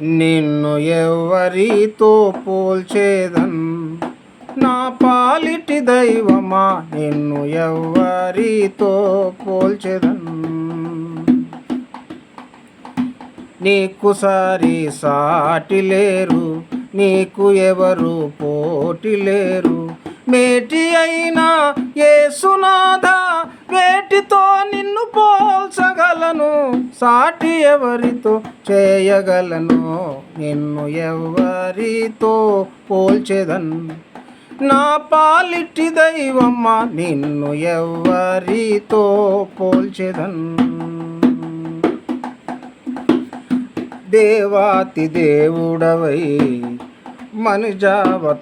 నిన్ను ఎవరితో పోల్చేదన్ నా పాలిటి దైవమా నిన్ను ఎవరితో పోల్చేదన్ నీకు సారి సాటి లేరు నీకు ఎవరు పోటి లేరు. మేటి అయినా ఏసునాథ వేటితో సాటి ఎవరితో చేయగలను? నిన్ను ఎవరితో పోల్చెదన్? నా పాలిటి దైవమ్మ నిన్ను ఎవరితో పోల్చెదన్? దేవాతి దేవుడవై మనుజావతారుడవై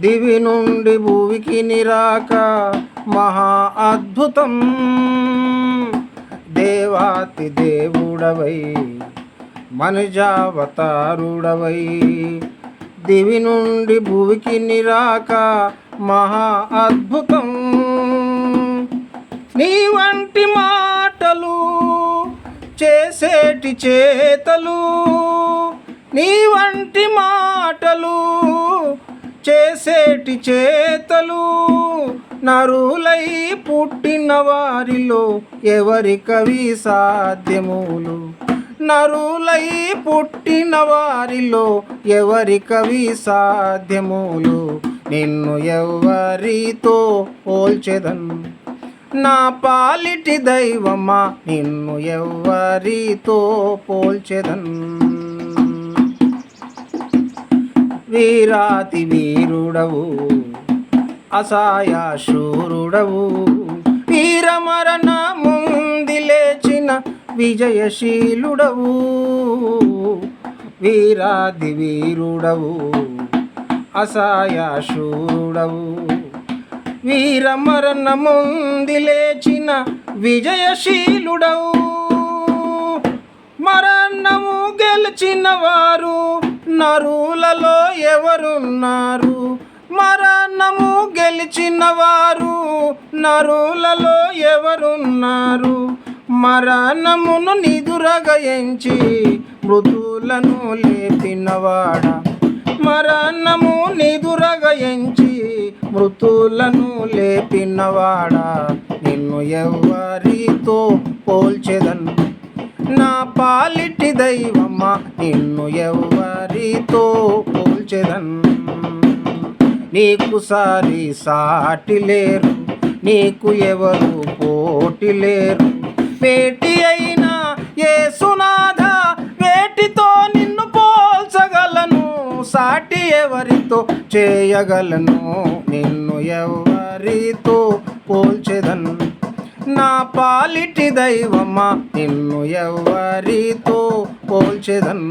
దివి నుండి భూమికి నిరాక మహా అద్భుతం. దేవాతి దేవుడవై మనుజావతారుడవై. దివి నుండి భూమికి నిరాక మహా అద్భుతం. నీ వంటి మాటలు చేసేటి చేతలు నీ వంటి మాటలు చేసేటి చేతలు నరులై పుట్టిన వారిలో ఎవరి కవి సాధ్యములు? నరులై పుట్టిన వారిలో ఎవరి కవి సాధ్యములు? నిన్ను ఎవరితో పోల్చెదన్. నా పాలిటి దైవమా నిన్ను ఎవరితో పోల్చెదన్. వీరాతి వీరుడవు. అసాయ శూరుడవు. వీరమరణ ముంది లేచిన విజయశీలుడవు. వీరాది వీరుడవు. అసాయ శూరుడవు. వీరమరణ ముంది లేచిన విజయశీలుడవు. మరణము గెలిచిన వారు నరులలో ఎవరున్నారు? మరణము గెలిచిన వారు నరులలో ఎవరున్నారు? మరణమును నిదురగయించి మృదులను లేపినవాడ? మరణము నిదురగయించి మృతులను లేపినవాడ? నిన్ను ఎవరితో పోల్చెదను. నా పాలిటి దైవమా? నిన్ను ఎవరితో పోల్చెదన్. నీకు సారి సాటి లేరు నీకు ఎవరు పోటి లేరు. పేటి అయినా ఏసునాథ వేటితో నిన్ను పోల్చగలను సాటి ఎవరితో చేయగలను నిన్ను ఎవరితో పోల్చెదను. నా పాలిటి దైవమా నిన్ను ఎవరితో పోల్చెదను.